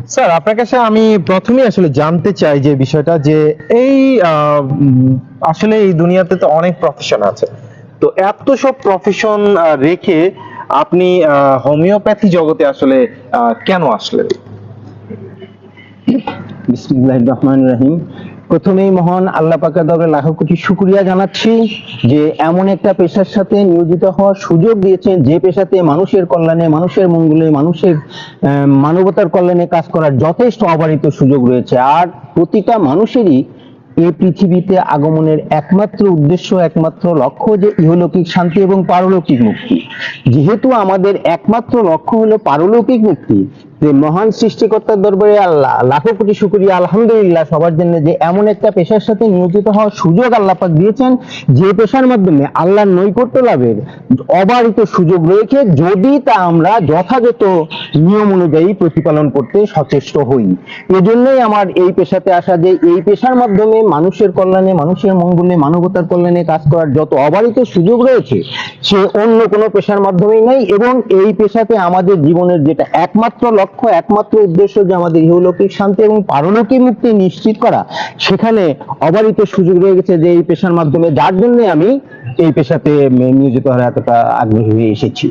Sir, আপনার কাছে আমি প্রথমে আসলে জানতে চাই যে বিষয়টা যে এই আসলে এই দুনিয়াতে তো অনেক প্রফেশন আছে। তো এত সব প্রফেশন রেখে আপনি হোমিওপ্যাথি জগতে আসলে কেন আসলেন? বিসমিল্লাহির রহমানির রহিম। প্রথমেই মহান আল্লাহ পাকের দরবারে লাখো কোটি শুক্রিয়া জানাচ্ছি যে এমন একটা পেশার সাথে নিয়োজিত হওয়ার সুযোগ দিয়েছেন যে পেশাতে মানুষের কল্যাণে, মানুষের মঙ্গলে, মানুষের মানবতার কল্যাণে কাজ করার যথেষ্ট অবারিত সুযোগ রয়েছে। আর প্রতিটা মানুষেরই এই পৃথিবীতে আগমনের একমাত্র উদ্দেশ্য, একমাত্র লক্ষ্য যে ইহলৌকিক শান্তি এবং পারলৌকিক মুক্তি। যেহেতু আমাদের একমাত্র লক্ষ্য হলো পারলৌকিক মুক্তি যে মহান সৃষ্টিকর্তার দরবারে আল্লাহ, লাখো কোটি শুকরিয়া, আলহামদুলিল্লাহ, সবার জন্য যে এমন একটা পেশার সাথে নিয়োজিত হওয়ার সুযোগ আল্লাহ পাক দিয়েছেন, যে পেশার মাধ্যমে আল্লাহর নৈকট্য লাভের অবারিত সুযোগ রয়েছে, যদি তা আমরা যথাযথ নিয়ম অনুযায়ী প্রতিপালন করতে সচেষ্ট হই। এজন্যই আমার এই পেশাতে আসা যে এই পেশার মাধ্যমে মানুষের কল্যাণে, মানুষের মঙ্গলে, মানবতার কল্যাণে কাজ করার যত অবারিত সুযোগ রয়েছে, সে অন্য কোনো পেশার মাধ্যমেই নেই এবং এই পেশাতে আমাদের জীবনের যেটা একমাত্র লক্ষ্য, একমাত্র উদ্দেশ্য যে আমাদের ইহলৌকিক শান্তি এবং পারলৌকিক মুক্তি নিশ্চিত করা, সেখানে অবারিত সুযোগ রয়ে গেছে যে এই পেশার মাধ্যমে, যার জন্য আমি এই পেশাতে নিয়োজিত হওয়ার এতটা আগ্রহী হয়ে এসেছি।